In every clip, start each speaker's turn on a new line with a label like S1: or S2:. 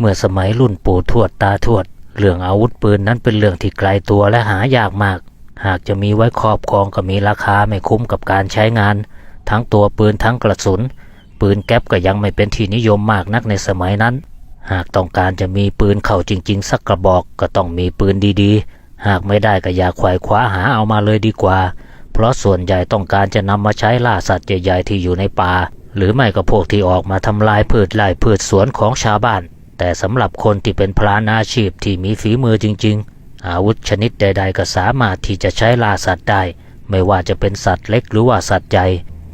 S1: เมื่อสมัยรุ่นปู่ทวดตาทวด เรื่องอาวุธปืนนั้นเป็นเรื่องที่ไกลตัวและหายากมาก หากจะมีไว้ครอบครองก็มีราคาไม่คุ้มกับการใช้งาน ทั้งตัวปืนทั้งกระสุน ปืนแก๊ปก็ยังไม่เป็นที่นิยมมากนักในสมัยนั้น หากต้องการจะมีปืนเข่าจริง ๆ สักกระบอกก็ต้องมีปืนดีๆ หากไม่ได้ก็อย่าไขว่คว้าหาเอามาเลยดีกว่า เพราะส่วนใหญ่ต้องการจะนำมาใช้ล่าสัตว์ใหญ่ๆที่อยู่ในป่าหรือไม่ก็พวกที่ออกมาทำลายพืชไร่พืชสวนของชาวบ้าน แต่สำหรับคนที่เป็นพรานอาชีพที่มีฝีมือจริง ๆ อาวุธชนิดใด ๆ ก็สามารถที่จะใช้ล่าสัตว์ได้ ไม่ว่าจะเป็นสัตว์เล็กหรือว่าสัตว์ใหญ่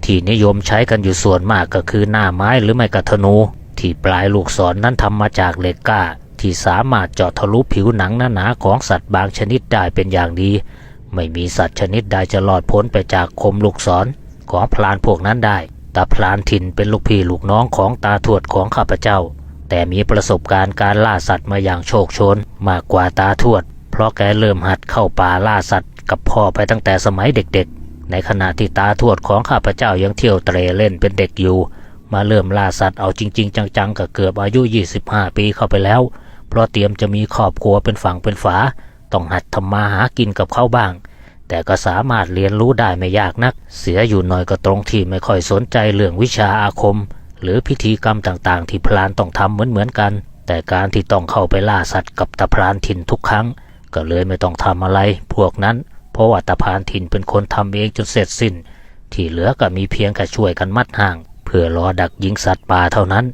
S1: ที่นิยมใช้กันอยู่ส่วนมากก็คือหน้าไม้หรือไม่กระธนู ที่ปลายลูกศรนนั้นทำมาจากเหล็กกล้า ที่สามารถเจาะทะลุผิวหนังหนาๆของสัตว์บางชนิดได้เป็นอย่างดี ไม่มีสัตว์ชนิดใดจะรอดพ้นไปจากคมลูกศรของพลานพวกนั้นได้ตาพลานถิ่นเป็นลูกพี่ลูกน้องของตาทวดของข้าพเจ้า แต่มีประสบการณ์การล่าสัตว์มาอย่างโชคชน มากกว่าตาทวด เพราะแกเริ่มหัดเข้าป่าล่าสัตว์ กับพ่อไปตั้งแต่สมัยเด็กๆ ในขณะที่ตาทวดของข้าพเจ้ายังเที่ยวเตรเล่นเป็นเด็กอยู่ มาเริ่มล่าสัตว์เอาจริง ๆ จังๆก็เกือบอายุ 25 ปีเข้าไปแล้ว เพราะเตรียมจะมีครอบครัวเป็นฝั่งเป็นฝา ต้องหัดทำมาหากินกับเขาบ้าง แต่ก็สามารถเรียนรู้ได้ไม่ยากนัก เสียอยู่หน่อยก็ตรงที่ไม่ค่อยสนใจเรื่องวิชาอาคม หรือพิธีกรรมต่างๆ ที่พลานต้องทำเหมือนๆกัน แต่การที่ต้องเข้าไปล่าสัตว์กับตาพรานถิ่นทุกครั้ง ก็เลยไม่ต้องทำอะไร พวกนั้น เพราะว่าตาพรานถิ่นเป็นคนทำเองจนเสร็จสิ้น ที่เหลือก็มีเพียงแค่ช่วยกันมัดห่าง เพื่อรอดักยิงสัตว์ป่าเท่านั้น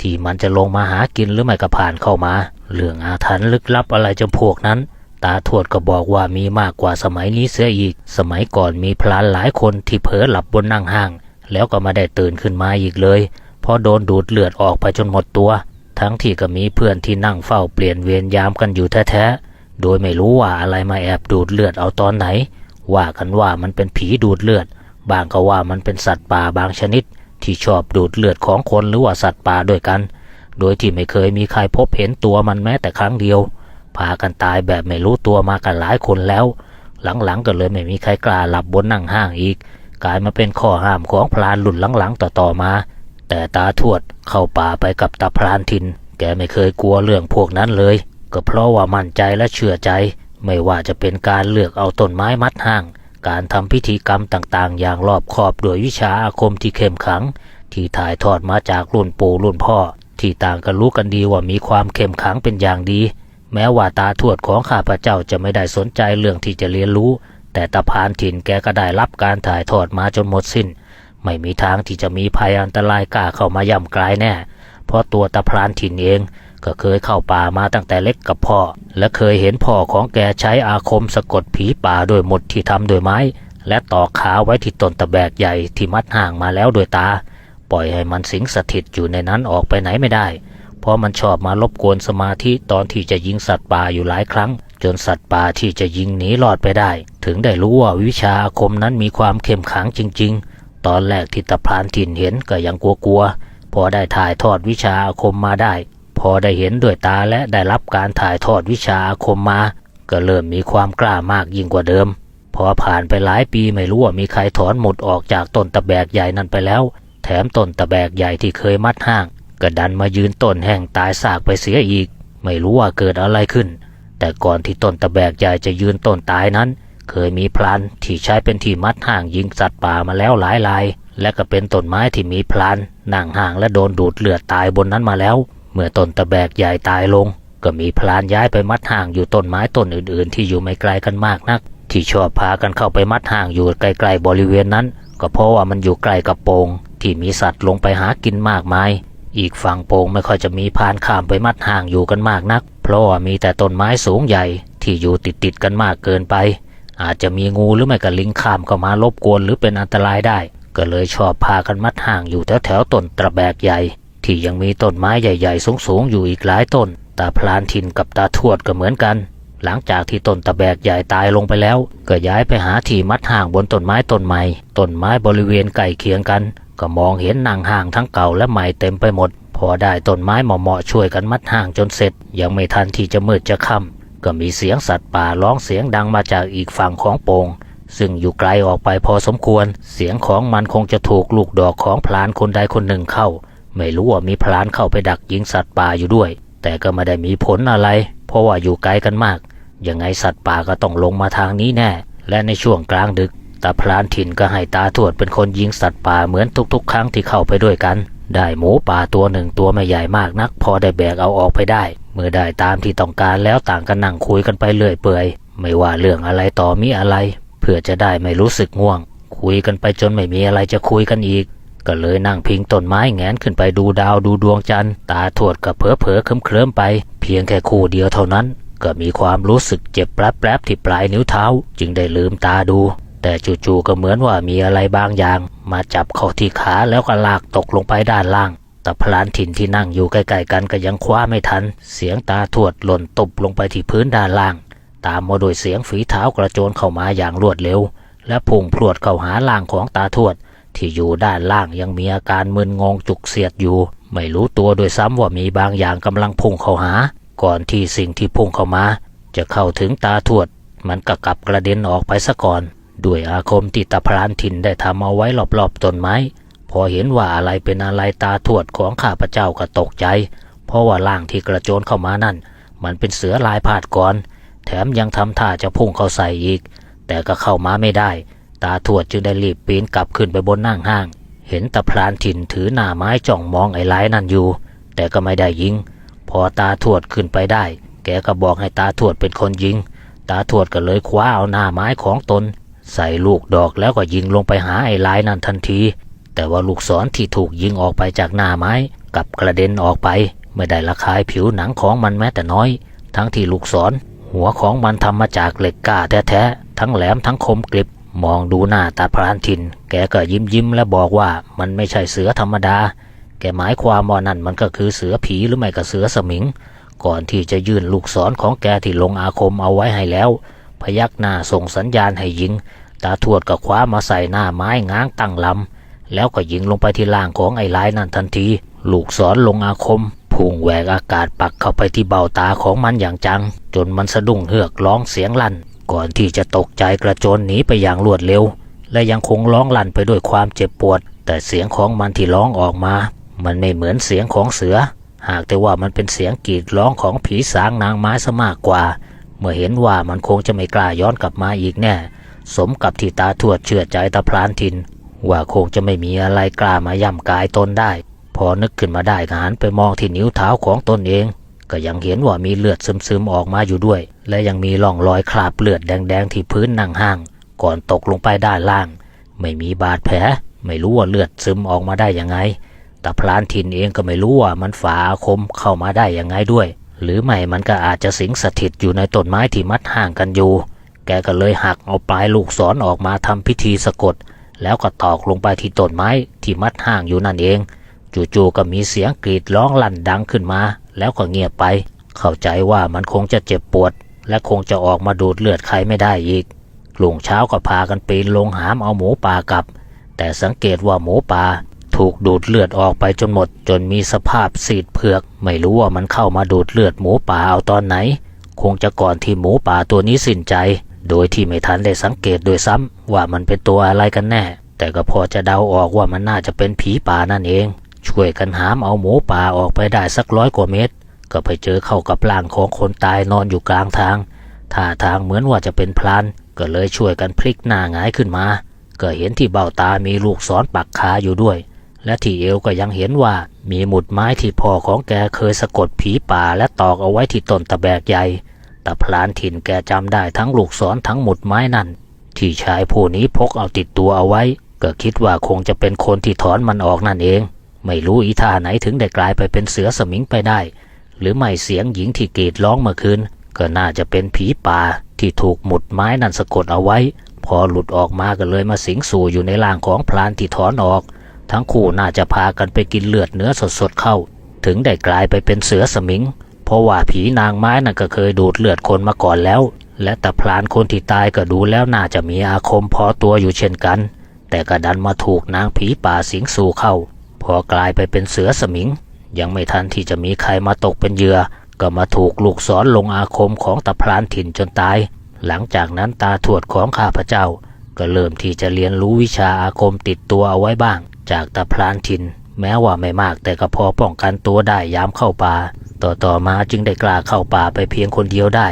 S1: ที่มันจะลงมาหากินหรือไม่ก็ผ่านเข้ามา เรื่องอาถรรพ์ลึกลับอะไรจำพวกนั้นตาทวดก็บอกว่ามีมากกว่าสมัยนี้เสียอีก สมัยก่อนมีพลานหลายคนที่เผลอหลับบนนั่งห้าง แล้วก็มาได้ตื่นขึ้นมาอีกเลย พราะโดนดูดเลือดออกไปจนหมดตัว ทั้งที่ก็มีเพื่อนที่นั่งเฝ้าเปลี่ยนเวรยามกันอยู่แท้ๆ โดยไม่รู้ว่าอะไรมาแอบดูดเลือดเอาตอนไหน ว่ากันว่ามันเป็นผีดูดเลือด บางก็ว่ามันเป็นสัตว์ป่าบางชนิด ที่ชอบดูดเลือดของคนหรือว่าสัตว์ป่าด้วยกัน โดยที่ไม่เคยมีใครพบเห็นตัวมันแม้แต่ครั้งเดียว พากันตายแบบไม่รู้ตัวมากันหลายคนแล้ว หลังๆก็เลยไม่มีใครกล้าหลับบนนั่งห้างอีก กลายมาเป็นข้อห้ามของพลานหลุนหลังๆต่อๆมา แต่ตาทวดเข้าป่าไปกับตาพรานทิน แกไม่เคยกลัวเรื่องพวกนั้นเลย ก็เพราะว่ามั่นใจและเชื่อใจ ไม่ว่าจะเป็นการเลือกเอาต้นไม้มัดห้าง การทำพิธีกรรมต่างๆ อย่างรอบคอบโดยวิชาอาคมที่เข้มขัง ที่ถ่ายทอดมาจากรุ่นปู่รุ่นพ่อ ที่ต่างกันรู้กันดีว่ามีความเข้มขังเป็นอย่างดี แม้ว่าตาทวดของข้าพเจ้าจะไม่ได้สนใจเรื่องที่จะเรียนรู้ แต่ตาพรานถิ่นแกก็ได้รับการถ่ายทอดมาจนหมดสิ้น ไม่มีทางที่จะมีภัยอันตรายกล้าเข้ามาย่ำกลายแน่ เพราะตัวตาพรานถิ่นเองก็เคยเข้าป่ามาตั้งแต่เล็กกับพ่อ และเคยเห็นพ่อของแกใช้อาคมสะกดผีป่าโดวยหมดที่ทำโดวยไม้ และต่อขาไว้ที่ต้นตะแบกใหญ่ที่มัดห่างมาแล้วโดวยตา ปล่อยให้มันสิงสถิตอยู่ในนั้นออกไปไหนไม่ได้ เพราะมันชอบมารบกวนสมาธิตอนที่จะยิงสัตว์ป่าอยู่หลายครั้ง จนสัตว์ป่าที่จะยิงหนีรอดไปได้ ถึงได้รู้ว่าวิชาอาคมนั้นมีความเข้มขังจริง ๆ ตอนแรกที่ตะพรานถิ่นเห็นก็ยังกลัวๆ พอได้ถ่ายทอดวิชาอาคมมาได้ พอได้เห็นด้วยตาและได้รับการถ่ายทอดวิชาอาคมมา ก็เริ่มมีความกล้ามากยิ่งกว่าเดิม พอผ่านไปหลายปีไม่รู้ว่ามีใครถอนหมดออกจากต้นตะแบกใหญ่นั้นไปแล้ว แถมต้นตะแบกใหญ่ที่เคยมัดห้างก็ดันมายืนต้นแห้งตายซากไปเสียอีก ไม่รู้ว่าเกิดอะไรขึ้น แต่ก่อนที่ต้นตะแบกใหญ่จะยืนต้นตายนั้น เคยมีพลานที่ใช้เป็นที่มัดห่างยิงสัตว์ป่ามาแล้วหลายราย และก็เป็นต้นไม้ที่มีพลานนั่งห่างและโดนดูดเลือดตายบนนั้นมาแล้ว เมื่อต้นตะแบกใหญ่ตายลง ก็มีพลานย้ายไปมัดห่างอยู่ต้นไม้ต้นอื่น ๆ ที่อยู่ไม่ไกลกันมากนัก ที่ชอบพากันเข้าไปมัดห่างอยู่ไกลๆบริเวณนั้น ก็เพราะว่ามันอยู่ใกล้กับโปงที่มีสัตว์ลงไปหากินมากมายอีกฝั่งโป่งไม่ค่อยจะมีพานข้ามไปมัดห่างอยู่กันมากนัก เพราะว่ามีแต่ต้นไม้สูงใหญ่ที่อยู่ติดติดๆกันมากเกินไป อาจจะมีงูหรือไม่ก็ลิงข้ามเข้ามารบกวนหรือเป็นอันตรายได้ ก็เลยชอบพากันมัดห่างอยู่แถวแถวต้นตะแบกใหญ่ ที่ยังมีต้นไม้ใหญ่ ๆ สูงๆอยู่อีกหลายต้นตาพลานทินกับตาทวดก็เหมือนกัน หลังจากที่ต้นตะแบกใหญ่ตายลงไปแล้ว ก็ย้ายไปหาที่มัดห่างบนต้นไม้ต้นใหม่ต้นไม้บริเวณใกล้เคียงกัน ก็มองเห็นนางห่างทั้งเก่าและใหม่เต็มไปหมดพอได้ต้นไม้เหมาะๆช่วยกันมัดห่างจนเสร็จ ยังไม่ทันที่จะมืดจะค่ำ ก็มีเสียงสัตว์ป่าร้องเสียงดังมาจากอีกฝั่งของโปงซึ่งอยู่ไกลออกไปพอสมควร เสียงของมันคงจะถูกลูกดอกของพลานคนใดคนหนึ่งเข้า ไม่รู้ว่ามีพลานเข้าไปดักยิงสัตว์ป่าอยู่ด้วย แต่ก็ไม่ได้มีผลอะไร เพราะว่าอยู่ไกลกันมาก ยังไงสัตว์ป่าก็ต้องลงมาทางนี้แน่ และในช่วงกลางดึกตาพรานถิ่นก็ให้ตาทวดเป็นคนยิงสัตว์ป่าเหมือนทุกๆ ครั้งที่เข้าไปด้วยกัน ได้หมูป่าตัวหนึ่งตัวไม่ใหญ่มากนัก พอได้แบกเอาออกไปได้ เมื่อได้ตามที่ต้องการแล้วต่างกันนั่งคุยกันไปเรื่อยเปื่อย ไม่ว่าเรื่องอะไรต่อมีอะไร เพื่อจะได้ไม่รู้สึกง่วง คุยกันไปจนไม่มีอะไรจะคุยกันอีก ก็เลยนั่งพิงต้นไม้แงนขึ้นไปดูดาวดูดวงจันทร์ตาทวดก็เผลอเผลอเคลิ้มเคลิ้มๆไป เพียงแค่คู่เดียวเท่านั้น ก็มีความรู้สึกเจ็บแปรบๆที่ปลายนิ้วเท้า จึงได้ลืมตาดู แต่จู่ๆก็เหมือนว่ามีอะไรบางอย่าง มาจับเข้าที่ขาแล้วก็ลากตกลงไปด้านล่าง แต่พลานถิ่นที่นั่งอยู่ใกล้ๆกันก็ยังคว้าไม่ทัน เสียงตาทวดหล่นตบลงไปที่พื้นด้านล่าง ตามมาโดยเสียงฝีเท้ากระโจนเข้ามาอย่างรวดเร็ว และพุ่งพรวดเข้าหาล่างของตาทวด ที่อยู่ด้านล่างยังมีอาการมึนงงจุกเสียดอยู่ ไม่รู้ตัวโดวยซ้ำว่ามีบางอย่างกำลังพุ่งเข้าหา ก่อนที่สิ่งที่พุ่งเข้ามา จะเข้าถึงตาทวด มันก็กลับกระเด็นออกไปซะก่อน ด้วยอาคมที่ตาพรานถิ่นได้ทำเอาไว้รอบๆต้นไม้ พอเห็นว่าอะไรเป็นอะไรตาทวดของข้าพเจ้าก็ตกใจ เพราะว่าล่างที่กระโจนเข้ามานั่น มันเป็นเสือลายพาดก่อน แถมยังทำท่าจะพุ่งเข้าใส่อีก แต่ก็เข้ามาไม่ได้ ตาทวดจึงได้รีบปีนกลับขึ้นไปบนนั่งห้าง เห็นตาพรานถิ่นถือหน้าไม้จ้องมองไอ้ไล้นั่นอยู่ แต่ก็ไม่ได้ยิง พอตาทวดขึ้นไปได้ แกก็บอกให้ตาทวดเป็นคนยิง ตาทวดก็เลยคว้าเอาหน้าไม้ของตน ใส่ลูกดอกแล้วก็ยิงลงไปหาไอ้ไล้นั่นทันที แต่ว่าลูกศรที่ถูกยิงออกไปจากหน้าไม้กับกระเด็นออกไป ไม่ได้ระคายผิวหนังของมันแม้แต่น้อย ทั้งที่ลูกศร หัวของมันทำมาจากเหล็กกล้าแท้ๆ ทั้งแหลมทั้งคมกริบ มองดูหน้าตาพรานทิน แกก็ยิ้มยิ้มและบอกว่ามันไม่ใช่เสือธรรมดา แกหมายความว่านั่นมันก็คือเสือผีหรือไม่ก็เสือสมิง ก่อนที่จะยื่นลูกศรของแกที่ลงอาคมเอาไว้ให้แล้ว พยักหน้าส่งสัญญาณให้ยิง ตาทวดก็คว้ามาใส่หน้าไม้ง้างตั้งลำ แล้วก็ยิงลงไปที่ล่างของไอ้ลายนั่นทันที ลูกศรลงอาคมพุ่งแหวกอากาศปักเข้าไปที่เบ้าตาของมันอย่างจัง จนมันสะดุ้งเฮือกร้องเสียงลั่น ก่อนที่จะตกใจกระโจนหนีไปอย่างรวดเร็ว และยังคงร้องลั่นไปด้วยความเจ็บปวด แต่เสียงของมันที่ร้องออกมา มันไม่เหมือนเสียงของเสือ หากแต่ว่ามันเป็นเสียงกรีดร้องของผีสางนางไม้ซะมากกว่า มื่อเห็นว่ามันคงจะไม่กล้าย้อนกลับมาอีกแน่ สมกับที่ตาทวดเชื่อใจตาพรานทิน ว่าคงจะไม่มีอะไรกล้ามาย่ำกายตนได้ พอนึกขึ้นมาได้ก็หันไปมองที่นิ้วเท้าของตนเอง ก็ยังเห็นว่ามีเลือดซึมๆออกมาอยู่ด้วย และยังมีร่องรอยคราบเลือดแดงๆที่พื้นนั่งห้าง ก่อนตกลงไปด้านล่าง ไม่มีบาดแผล ไม่รู้ว่าเลือดซึมออกมาได้ยังไงแต่พลานทินเองก็ไม่รู้ว่ามันฝาอาคมเข้ามาได้ยังไงด้วย หรือไม่มันก็อาจจะสิงสถิตอยู่ในต้นไม้ที่มัดห่างกันอยู่ แกก็เลยหักเอาปลายลูกศรออกมาทำพิธีสะกด แล้วก็ตอกลงไปที่ต้นไม้ที่มัดห่างอยู่นั่นเอง จู่ๆก็มีเสียงกรีดร้องลั่นดังขึ้นมา แล้วก็เงียบไป เข้าใจว่ามันคงจะเจ็บปวด และคงจะออกมาดูดเลือดใครไม่ได้อีกลุงเช้าก็พากันปีนลงหามเอาหมูป่ากลับ แต่สังเกตว่าหมูป่า ถูกดูดเลือดออกไปจนหมด จนมีสภาพสีดเผือก ไม่รู้ว่ามันเข้ามาดูดเลือดหมูป่าเอาตอนไหน คงจะก่อนที่หมูป่าตัวนี้สิ้นใจ โดยที่ไม่ทันได้สังเกตโดวยซ้ำว่ามันเป็นตัวอะไรกันแน่ แต่ก็พอจะเดาออกว่ามันน่าจะเป็นผีป่านั่นเอง ช่วยกันหามเอาหมูป่าออกไปได้สักร้อยกว่าเมตร ก็ไปเจอเข้ากับร่างของคนตายนอนอยู่กลางทางท่าทางเหมือนว่าจะเป็นพลานก็เลยช่วยกันพลิกหน้าหงายขึ้นมา ก็เห็นที่เบ้าตามีลูกศรปักคาอยู่ด้วย และที่เอวก็ยังเห็นว่ามีหมุดไม้ที่พ่อของแกเคยสะกดผีป่าและตอกเอาไว้ที่ต้นตะแบกใหญ่แต่พลานถิ่นแกจำได้ทั้งลูกศรทั้งหมุดไม้นั่น ที่ชายผู้นี้พกเอาติดตัวเอาไว้ ก็คิดว่าคงจะเป็นคนที่ถอนมันออกนั่นเอง ไม่รู้อีท่าไหนถึงได้กลายไปเป็นเสือสมิงไปได้ หรือไม่เสียงหญิงที่กรีดร้องเมื่อคืนก็น่าจะเป็นผีป่าที่ถูกหมุดไม้นั่นสะกดเอาไว้ พอหลุดออกมาก็เลยมาสิงสู่อยู่ในร่างของพลานที่ถอนออก ทั้งคู่น่าจะพากันไปกินเลือดเนื้อสดๆเข้า ถึงได้กลายไปเป็นเสือสมิง เพราะว่าผีนางไม้นั่นก็เคยดูดเลือดคนมาก่อนแล้ว และต่พลานคนที่ตายก็ดูแล้วน่าจะมีอาคมพอตัวอยู่เช่นกัน แต่ก็ดันมาถูกนางผีป่าสิงสู่เข้า พอกลายไปเป็นเสือสมิง ยังไม่ทันที่จะมีใครมาตกเป็นเหยื่อ ก็มาถูกลูกศรลงอาคมของตาพรานถิ่นจนตาย หลังจากนั้นตาทวดของข้าพเจ้า ก็เริ่มที่จะเรียนรู้วิชาอาคมติดตัวเอาไว้บ้าง จากตาพรานทิน แม้ว่าไม่มากแต่ก็พอป้องกันตัวได้ยามเข้าป่า ต่อต่อมาจึงได้กล้าเข้าป่าไปเพียงคนเดียวได้